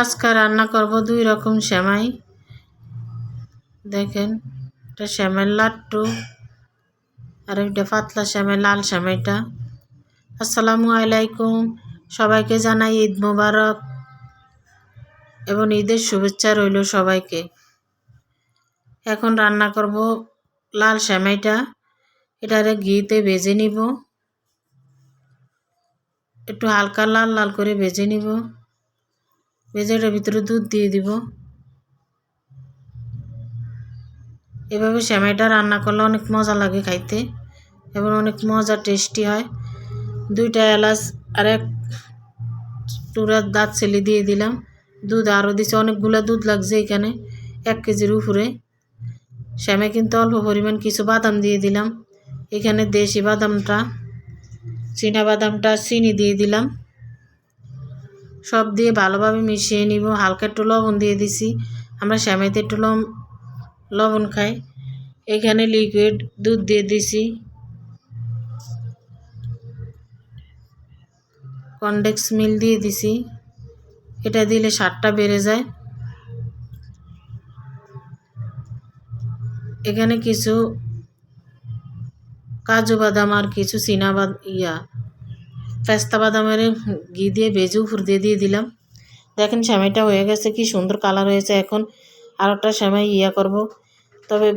আজকে রান্না করব দুই রকম সেমাই। দেখেন, এটা শ্যামের লাট্টু আর এটা পাতলা সেমাই, লাল সেমাইটা। আসসালামু আলাইকুম। সবাইকে জানাই ঈদ মোবারক এবং ঈদের শুভেচ্ছা রইল সবাইকে। এখন রান্না করব লাল সেমাইটা। এটারে ঘিতে ভেজে নিব। একটু হালকা লাল লাল করে ভেজে নিব। ভেজে এটার ভিতরে দুধ দিয়ে দিব। এভাবে সেমাইটা রান্না করলে অনেক মজা লাগে খাইতে। এবং অনেক মজা টেস্টি হয়। দুইটা এলাচ আর এক টুরার দাঁত ছেলে দিয়ে দিলাম। দুধ আরও দিছে, অনেকগুলো দুধ লাগছে এখানে, এক কেজির উপরে। শ্যামে কিন্তু অল্প পরিমাণ কিছু বাদাম দিয়ে দিলাম। এখানে দেশি বাদামটা, চীনা বাদামটা, চিনি দিয়ে দিলাম। সব দিয়ে ভালোভাবে মিশিয়ে নিব। হালকা একটু লবণ দিয়ে দিছি। আমরা শ্যামাইতে একটু লবণ খাই। এখানে লিকুইড দুধ দিয়ে দিছি। কনডেক্স মিল দিয়ে দিছি। এটা দিলে স্বাদটা বেড়ে যায়। এখানে কিছু কাজু বাদাম আর কিছু চীনা ইয়া পেস্তা বাদামের ঘি দিয়ে ভেজে উপর দিয়ে দিয়ে দিলাম। দেখেন সেমাইটা হয়ে গেছে, কি সুন্দর কালার হয়েছে এখন। আর একটা সেমাই ইয়া করব। তবে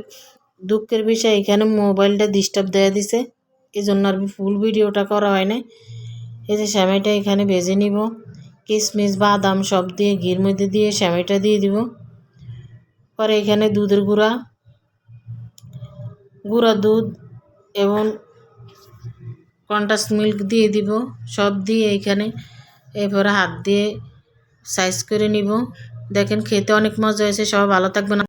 দুঃখের বিষয়, এখানে মোবাইলটা ডিস্টার্ব দেয়া দিছে। এই জন্য আর ফুল ভিডিওটা করা হয় না এই যে সেমাইটা এখানে ভেজে নিব। কিশমিশ বাদাম সব দিয়ে ঘির মধ্যে দিয়ে সেমাইটা দিয়ে দিব। পরে এখানে দুধের গুঁড়া গুঁড়া দুধ এবং কন্টাস মিল্ক দিয়ে দিব, সব দিয়ে এইখানে এরপরে হাত দিয়ে সাইজ করে নিব। দেখেন খেতে অনেক মজা হয়েছে, সবাই ভালো থাকবেন।